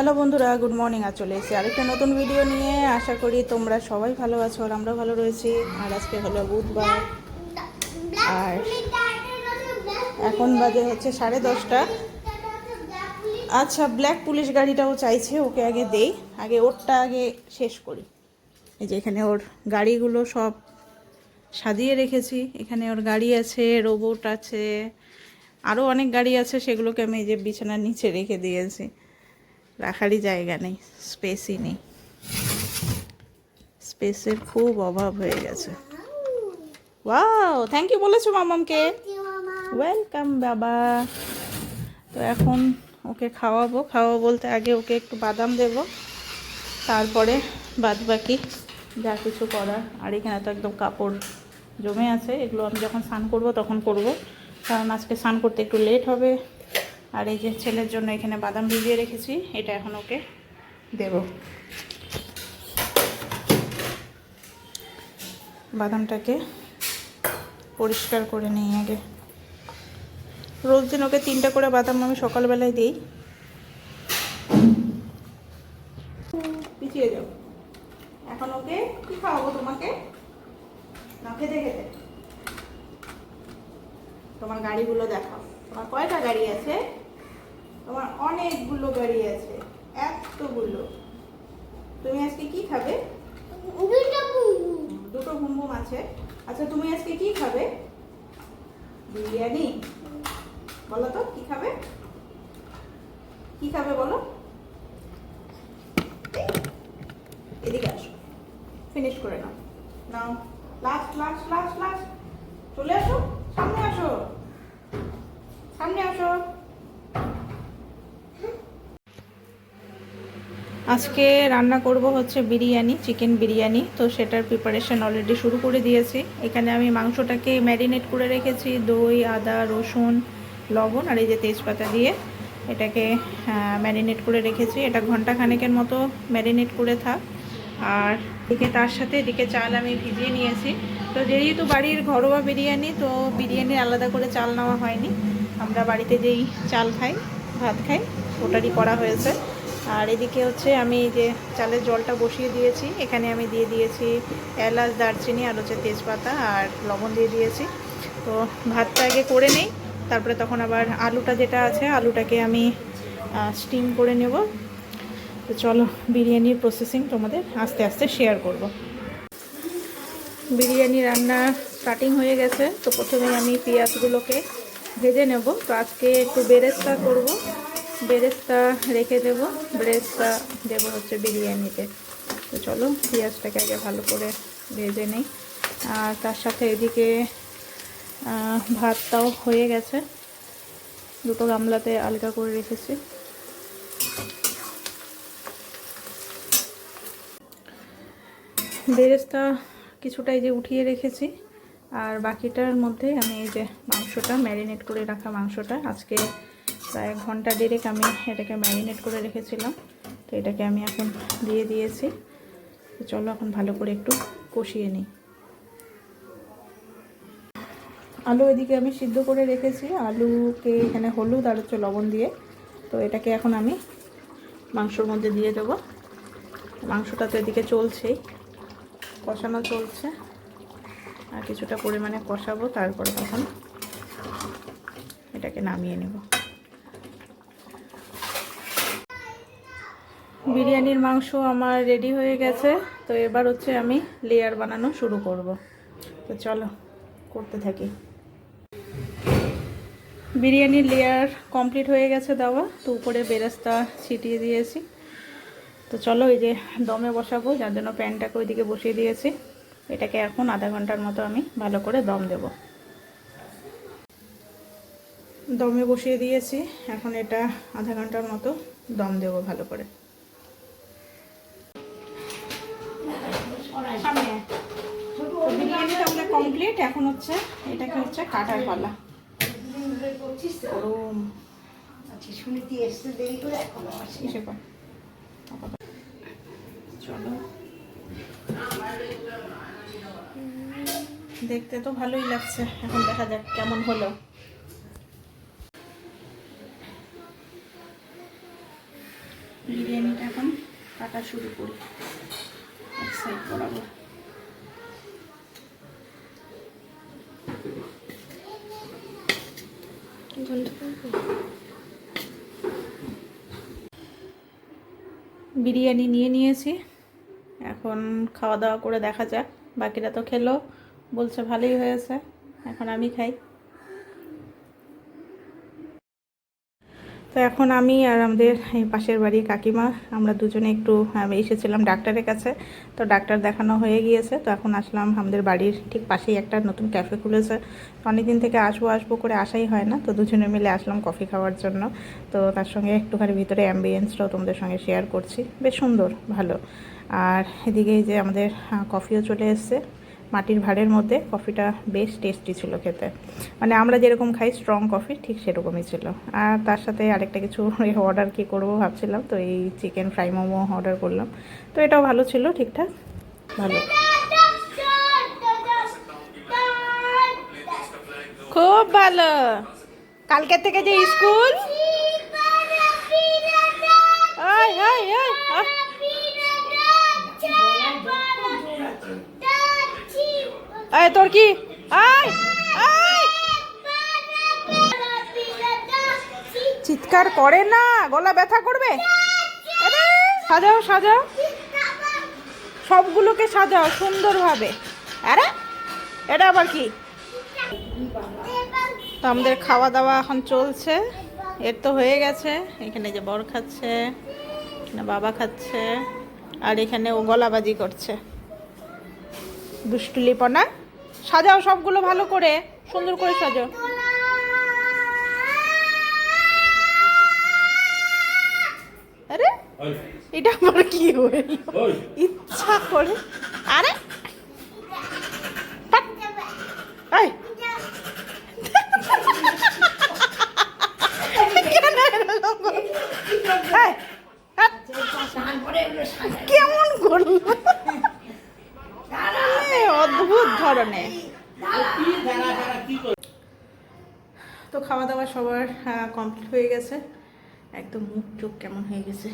Hello বন্ধুরা, good morning. আর চলে এসেছি আরেকটা নতুন ভিডিও নিয়ে। আশা করি তোমরা সবাই ভালো আছো আর আমরাও ভালো রয়েছি। আর আজকে হলো বুধবার। আর এখন বাজে হচ্ছে সাড়ে দশটা। আচ্ছা ব্ল্যাক পুলিশ গাড়িটাও চাইছে, ওকে আগে দেই। আগে ওরটা আগে শেষ করি। এই যে এখানে ওর গাড়িগুলো সব সাজিয়ে রেখেছি। এখানে ওর গাড়ি আছে রোবট আছে আরও অনেক গাড়ি আছে, সেগুলোকে আমি এই যে বিছানার নিচে রেখে দিয়েছি। রাখারই জায়গা নেই স্পেসই নেই। স্পেসের খুব অভাব হয়ে গেছে। ওয়াও থ্যাংক ইউ বলেছ মামামকে। ওয়েলকাম বাবা। তো এখন ওকে খাওয়াবো। খাওয়াবো বলতে আগে ওকে একটু বাদাম দেব। তারপরে বাদ বাকি যা কিছু করার। আর এখানে তো একদম কাপড় জমে আছে। এগুলো আমি যখন স্নান করব তখন করব। কারণ আজকে স্নান করতে একটু লেট হবে। আর এই যে ছেলের জন্য এখানে বাদাম ভিজিয়ে রেখেছি, এটা এখন ওকে দেব। বাদামটাকে পরিষ্কার করে নিই আগে। রোজ দিন ওকে তিনটা করে বাদাম আমি সকালবেলায় দিই। পিছিয়ে যাও এখন ওকে কি খাওয়াবো তোমাকে? না, খেতে খেতে। তোমার গাড়িগুলো দেখাও। তোমার কয়টা গাড়ি আছে? তোমার অনেকগুলো গাড়ি আছে এতগুলো। তুমি আজকে কি খাবে? দুটো ঘুমঘুম আছে। আচ্ছা তুমি আজকে কি খাবে? বিরিয়ানি। বলো তো কি খাবে? কি খাবে বলো? এদিকে আসো। ফিনিশ করে নাও। নাও। লাস্ট লাস্ট লাস্ট লাস্ট চলে আসো। সামনে আসো। সামনে আসো। আজকে রান্না করব হচ্ছে বিরিয়ানি চিকেন বিরিয়ানি। তো সেটার প্রিপারেশন অলরেডি শুরু করে দিয়েছি। এখানে আমি মাংসটাকে ম্যারিনেট করে রেখেছি, দই, আদা, রসুন, লবণ আর এই যে তেজপাতা দিয়ে এটাকে ম্যারিনেট করে রেখেছি। এটা ঘণ্টা খানেকের মতো ম্যারিনেট করে থাক। আর এদিকে তার সাথে এদিকে চাল আমি ভিজিয়ে নিয়েছি। তো যেহেতু বাড়ির ঘরোয়া বিরিয়ানি, তো বিরিয়ানি আলাদা করে চাল নেওয়া হয়নি। আমরা বাড়িতে যেই চাল খাই, ভাত খাই, ওটারই করা হয়েছে। আর এদিকে হচ্ছে আমি যে চালের জলটা বসিয়ে দিয়েছি। এখানে আমি দিয়ে দিয়েছি এলাচ, দারচিনি, আর হচ্ছে তেজপাতা আর লবণ দিয়ে দিয়েছি। তো ভাতটা আগে করে নেই, তারপরে তখন আবার আলুটা যেটা আছে, আলুটাকে আমি স্টিম করে নেব। তো চলো বিরিয়ানির প্রসেসিং তোমাদের আস্তে আস্তে শেয়ার করব। বিরিয়ানি রান্না স্টার্টিং হয়ে গেছে, তো প্রথমে আমি পেঁয়াজগুলোকে ভেজে নেব। তো আজকে একটু বেরেস্তা করব। বেরেস্তা রেখে দেব। বেরেস্তা দেব হচ্ছে বিরিয়ানিতে। তো চলো, পেঁয়াজটাকে আগে ভালো করে ভেজে নেই। আর তার সাথে এদিকে ভাতটাও হয়ে গেছে। দুটো গামলাতে আলগা করে রেখেছি। বেরেস্তা কিছুটা এই যে উঠিয়ে রেখেছি। আর বাকিটার মধ্যে আমি এই যে মাংসটা, ম্যারিনেট করে রাখা মাংসটা, আজকে প্রায় ঘণ্টা দেড়েক আমি এটাকে ম্যারিনেট করে রেখেছিলাম। তো এটাকে আমি এখন দিয়ে দিয়েছি। তো চলো এখন ভালো করে একটু কষিয়ে নিই। আলু এদিকে আমি সিদ্ধ করে রেখেছি। আলুকে এখানে হলুদ আর হচ্ছে লবণ দিয়ে। তো এটাকে এখন আমি মাংসর মধ্যে দিয়ে দেবো। মাংসটা তো এদিকে চলছেই। কষানো চলছে। আর কিছুটা পরিমাণে কষাবো, তারপরে তখন এটাকে নামিয়ে নেব। বিরিয়ানির মাংস আমার রেডি হয়ে গেছে। তো এবার হচ্ছে আমি লেয়ার বানানো শুরু করব। তো চলো, করতে থাকি। বিরিয়ানির লেয়ার কমপ্লিট হয়ে গেছে দেওয়া। তো উপরে বেরাস্তা ছিটিয়ে দিয়েছি। তো চলো এই যে দমে বসাবো, যার জন্য প্যানটাকে ওইদিকে বসিয়ে দিয়েছি। এটাকে এখন আধা ঘণ্টার মতো আমি ভালো করে দম দেব। দমে বসিয়ে দিয়েছি। এখন এটা আধা ঘণ্টার মতো দম দেব ভালো করে। সামনে। বিরিয়ানি তাহলে কমপ্লিট এখন হচ্ছে এটাকে হচ্ছে কাটার পালা। আচ্ছা চলো। দেখতে তো ভালোই লাগছে এখন দেখা যাক কেমন হলো। বিরিয়ানিটা এখন কাটা শুরু করি। সাইড বরাবর বিরিয়ানি নিয়ে নিয়েছি। এখন খাওয়া দাওয়া করে দেখা যাক। বাকিরা তো খেলো, বলছে ভালোই হয়েছে। এখন আমি খাই। তো এখন আমি আর আমাদের এই পাশের বাড়ির কাকিমা, আমরা দুজনে একটু এসেছিলাম ডাক্তারের কাছে, তো ডাক্তার দেখানো হয়ে গিয়েছে, তো এখন আসলাম আমাদের বাড়ির ঠিক পাশেই একটা নতুন ক্যাফে খুলেছে। অনেকদিন থেকে আসব আসব করে আসাই হয় না, তো দুজনে মিলে আসলাম কফি খাওয়ার জন্য। তো তার সঙ্গে একটুখানি ভিতরে অ্যাম্বিয়েন্সটাও তোমাদের সঙ্গে শেয়ার করছি, বেশ সুন্দর, ভালো। আর এদিকে যে আমাদের কফিও চলে এসছে। মাটির ভাঁড়ের মধ্যে কফিটা বেশ টেস্টি ছিল খেতে। মানে আমরা যেরকম খাই স্ট্রং কফি ঠিক সেরকমই ছিল। আর তার সাথে আরেকটা কিছু অর্ডার কি করব ভাবছিলাম, তো এই চিকেন ফ্রাই মোমো অর্ডার করলাম। তো এটাও ভালো ছিল, ঠিকঠাক? ভালো। খুব ভালো। কালকের থেকে যে স্কুল আয় আয় আয় আয়। তোর কি? আয় চিৎকার করে না, গলা ব্যথা করবে? সাজাও সাজাও। সবগুলোকে সাজাও সুন্দরভাবে। আরে, এটা আবার কি? তো আমাদের খাওয়া দাওয়া এখন চলছে। এর তো হয়ে গেছে। এখানে যে বর খাচ্ছে, এখানে বাবা খাচ্ছে, আর এখানে ও গলাবাজি করছে। দুষ্টুলিপনা। সাজাও সবগুলো ভালো করে সুন্দর করে সাজাও। আরে এটা আবার কি হইল? ইচ্ছা করে। আরে। কেমন করল? অদ্ভুত ধরনের। তো খাওয়া দাওয়া সবার কমপ্লিট হয়ে গেছে। একদম মুখ চোখ কেমন হয়ে গেছে,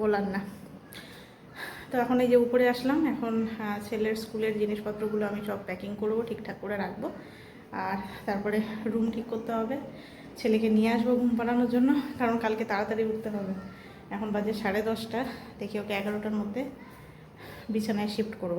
বলার না। তো এখন এই যে উপরে আসলাম, এখন ছেলের স্কুলের জিনিসপত্রগুলো আমি সব প্যাকিং করব, ঠিকঠাক করে রাখব। আর তারপরে রুম ঠিক করতে হবে। ছেলেকে নিয়ে আসব ঘুম পাড়ানোর জন্য, কারণ কালকে তাড়াতাড়ি উঠতে হবে। এখন বাজে সাড়ে দশটা, দেখি ওকে এগারোটার মধ্যে বিছানায় শিফট করব।